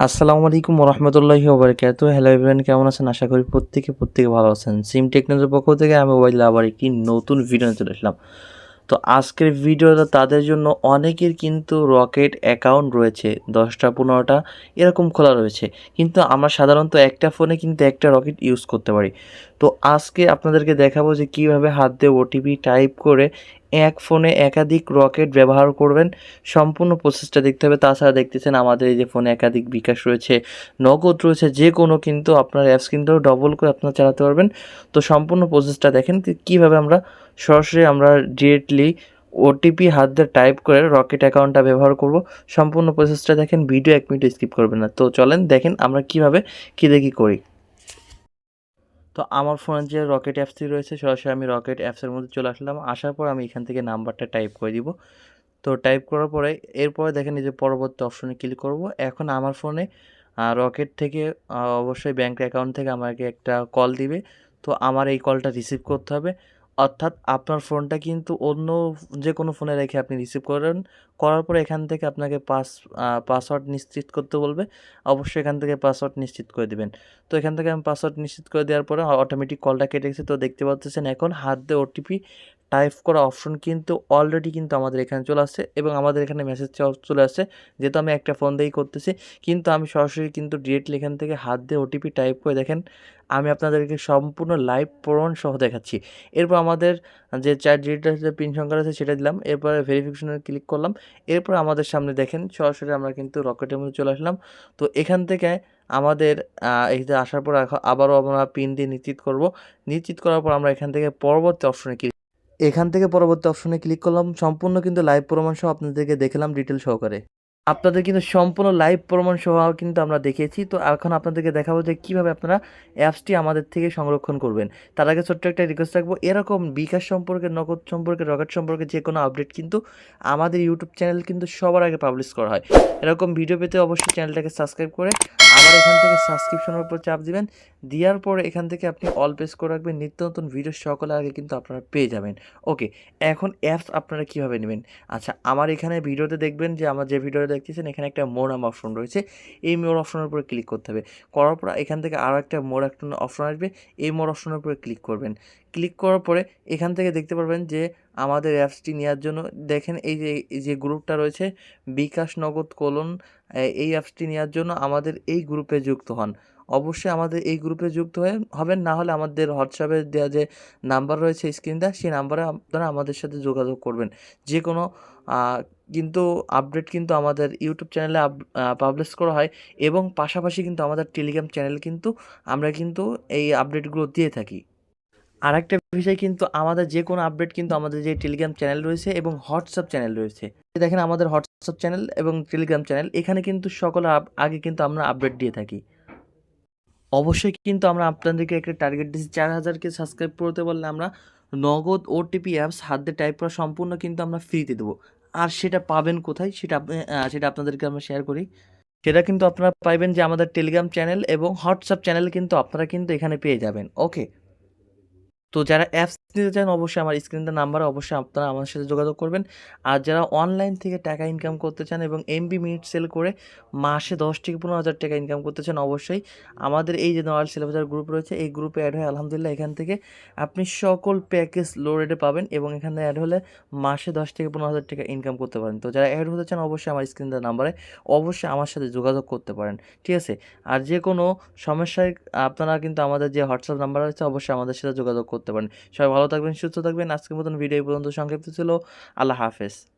আসসালামু আলাইকুম রহমতুল্লাহি ওবরাকাত হ্যালো এভরিওয়ান কেমন আছেন? আশা করি প্রত্যেকে প্রত্যেকে ভালো আছেন। সিম টেকনোলজির পক্ষ থেকে আমি মোবাইল আবার একটি নতুন ভিডিও চলে আসলাম। তো আজকের ভিডিওটা তাদের জন্য অনেকের কিন্তু রকেট অ্যাকাউন্ট রয়েছে, দশটা, পনেরোটা, এরকম খোলা রয়েছে। কিন্তু আমরা সাধারণত একটা ফোনে কিন্তু একটা রকেট ইউজ করতে পারি। তো আজকে আপনাদেরকে দেখাবো যে কীভাবে হাত দিয়ে ওটিপি টাইপ করে এক ফোনে একাধিক রকেট ব্যবহার করবেন। সম্পূর্ণ প্রসেসটা দেখতে হবে। তাছাড়া দেখতেছেন আমাদের এই যে ফোনে একাধিক বিকাশ রয়েছে, নগদ রয়েছে, যে কোনো কিন্তু আপনার অ্যাপস কিন্তু ডবল করে আপনারা চালাতে পারবেন। তো সম্পূর্ণ প্রসেসটা দেখেন কীভাবে আমরা সরাসরি আমরা ডিরেক্টলি ওটিপি হাত দিয়ে টাইপ করে রকেট অ্যাকাউন্টটা ব্যবহার করব। সম্পূর্ণ প্রসেসটা দেখেন ভিডিও এক মিনিট স্কিপ করবেন না। তো চলেন, দেখেন আমরা কীভাবে কী দেখি করি। তো আমার ফোনে যে রকেট অ্যাপসটি রয়েছে, সরাসরি আমি রকেট অ্যাপসের মধ্যে চলে আসলাম। আসার পর আমি এখান থেকে নাম্বারটা টাইপ করে দিব। তো টাইপ করার পরে, এরপরে দেখেন এই যে পরবর্তী অপশনে ক্লিক করব। এখন আমার ফোনে রকেট থেকে অবশ্যই ব্যাঙ্ক অ্যাকাউন্ট থেকে আমাকে একটা কল দিবে। তো আমার এই কলটা রিসিভ করতে হবে। অর্থাৎ আপনার ফোনটা কিন্তু অন্য যে কোনো ফোনে রেখে আপনি রিসিভ করেন। করার পরে এখান থেকে আপনাকে পাস পাসওয়ার্ড নিশ্চিত করতে বলবে। অবশ্যই এখান থেকে পাসওয়ার্ড নিশ্চিত করে দেবেন। তো এখান থেকে আমি পাসওয়ার্ড নিশ্চিত করে দেওয়ার পরে অটোমেটিক কলটা কেটে গেছে। তো দেখতে পাচ্ছেন এখন হাত দিয়ে ওটিপি টাইপ করা অপশন কিন্তু অলরেডি কিন্তু আমাদের এখানে চলে আসছে এবং আমাদের এখানে মেসেজ চলে আসছে। যেহেতু আমি একটা ফোন দিয়েই করতেছি, কিন্তু আমি সরাসরি কিন্তু ডিরেক্টলি এখান থেকে হাত দিয়ে ওটিপি টাইপ করে দেখেন, আমি আপনাদেরকে সম্পূর্ণ লাইভ প্রমাণ সহ দেখাচ্ছি। এরপর আমাদের যে চার ডিজিটের যে পিন সংখ্যা আছে সেটা দিলাম, এরপরে ভেরিফিকেশনে ক্লিক করলাম, এরপর আমাদের সামনে দেখেন, সরাসরি আমরা কিন্তু রকেটের মধ্যে চলে আসলাম। তো এখান থেকে আমাদের এই আসার পর আবারও আমরা পিন দিয়ে নিশ্চিত করব। নিশ্চিত করার পর আমরা এখান থেকে পরবর্তী অপশনে ক্লিক এখান থেকে পরবর্তী অপশনে ক্লিক করলাম। সম্পূর্ণ কিন্তু লাইভ প্রমাণ সহ আপনাদেরকে দেখলাম ডিটেল সহকারে। আপনাদের কিন্তু সম্পূর্ণ লাইভ প্রমাণ সহ কিন্তু আমরা দেখিয়েছি। তো এখন আপনাদেরকে দেখাবো যে কীভাবে আপনারা অ্যাপসটি আমাদের থেকে সংরক্ষণ করবেন। তার আগে ছোট্ট একটা রিকোয়েস্ট রাখব। এরকম বিকাশ সম্পর্কে, নগদ সম্পর্কে, রকেট সম্পর্কে যে কোনো আপডেট কিন্তু আমাদের ইউটিউব চ্যানেল কিন্তু সবার আগে পাবলিশ করা হয়। এরকম ভিডিও পেতে অবশ্যই চ্যানেলটাকে সাবস্ক্রাইব করে আবার এখান থেকে সাবস্ক্রিপশনের উপর চাপ দিবেন। দেওয়ার পরে এখান থেকে আপনি অল প্রেস করে রাখবেন। নিত্য নতুন ভিডিও সকলের আগে কিন্তু আপনারা পেয়ে যাবেন। ওকে এখন অ্যাপস আপনারা কীভাবে নেবেন? আচ্ছা আমার এখানে ভিডিওতে দেখবেন যে, আমার যে ভিডিওটা দেখতেছেন, এখানে একটা মোর নাম অপশন রয়েছে। এই মোর অপশনের উপরে ক্লিক করতে হবে। করার পর এখান থেকে আরও একটা মোর একটা অপশন আসবে। এই মোর অপশনের উপরে ক্লিক করবেন। ক্লিক করার পরে এখান থেকে দেখতে পারবেন যে আমাদের অ্যাপসটি নেওয়ার জন্য। দেখেন এই যে যে গ্রুপটা রয়েছে, বিকাশ নগদ কোলন এই অ্যাপসটি নেওয়ার জন্য আমাদের এই গ্রুপে যুক্ত হন। অবশ্যই আমাদের এই গ্রুপে যুক্ত হয়ে হবেন, না হলে আমাদের হোয়াটসঅ্যাপে দেওয়া যে নাম্বার রয়েছে, স্ক্রিনটা, সেই নাম্বারে আপনারা আমাদের সাথে যোগাযোগ করবেন। যে কোনো কিন্তু আপডেট কিন্তু আমাদের ইউটিউব চ্যানেলে পাবলিশ করা হয় এবং পাশাপাশি কিন্তু আমাদের টেলিগ্রাম চ্যানেল কিন্তু আমরা কিন্তু এই আপডেটগুলো দিয়ে থাকি। আরেকটা বিষয় কিন্তু আমাদের যে কোনো আপডেট কিন্তু আমাদের যে টেলিগ্রাম চ্যানেল রয়েছে এবং হোয়াটসঅ্যাপ চ্যানেল রয়েছে। দেখেন আমাদের হোয়াটসঅ্যাপ চ্যানেল এবং টেলিগ্রাম চ্যানেল এখানে কিন্তু সকল আগে কিন্তু আমরা আপডেট দিয়ে থাকি। অবশ্যই কিন্তু আমরা আপনাদেরকে একটা টার্গেট দিচ্ছি চার হাজারকে সাবস্ক্রাইব করতে পারলে আমরা নগদ ওটিপি অ্যাপস হাত টাইপ করা সম্পূর্ণ কিন্তু আমরা ফ্রিতে দেবো। আর সেটা পাবেন কোথায় সেটা সেটা আপনাদেরকে আমরা শেয়ার করি। সেটা কিন্তু আপনারা পাইবেন যে আমাদের টেলিগ্রাম চ্যানেল এবং হোয়াটসঅ্যাপ চ্যানেল কিন্তু আপনারা কিন্তু এখানে পেয়ে যাবেন। ওকে তো যারা অ্যাপস নিতে চান, অবশ্যই আমার স্ক্রিনটা নাম্বারে অবশ্যই আপনারা আমার সাথে যোগাযোগ করবেন। আর যারা অনলাইন থেকে টাকা ইনকাম করতে চান এবং এমবি মিনিট সেল করে মাসে দশ থেকে পনেরো হাজার টাকা ইনকাম করতে চান, অবশ্যই আমাদের এই যে নয়াল সেলবাজার গ্রুপ রয়েছে, এই গ্রুপে অ্যাড হয়ে আলহামদুলিল্লাহ এখান থেকে আপনি সকল প্যাকেজ লো রেটে পাবেন এবং এখানে অ্যাড হলে মাসে দশ থেকে পনেরো হাজার টাকা ইনকাম করতে পারেন। তো যারা অ্যাড হতে চান, অবশ্যই আমার স্ক্রিনটার নাম্বারে অবশ্যই আমার সাথে যোগাযোগ করতে পারেন। ঠিক আছে? আর যে কোনো সমস্যায় আপনারা কিন্তু আমাদের যে হোয়াটসঅ্যাপ নাম্বার রয়েছে, অবশ্যই আমাদের সাথে যোগাযোগ করতে পারেন। সবাই ভালো থাকবেন, সুস্থ থাকবেন। আজকের মতন ভিডিও পর্যন্ত সংক্ষিপ্ত ছিল। আল্লাহ হাফেজ।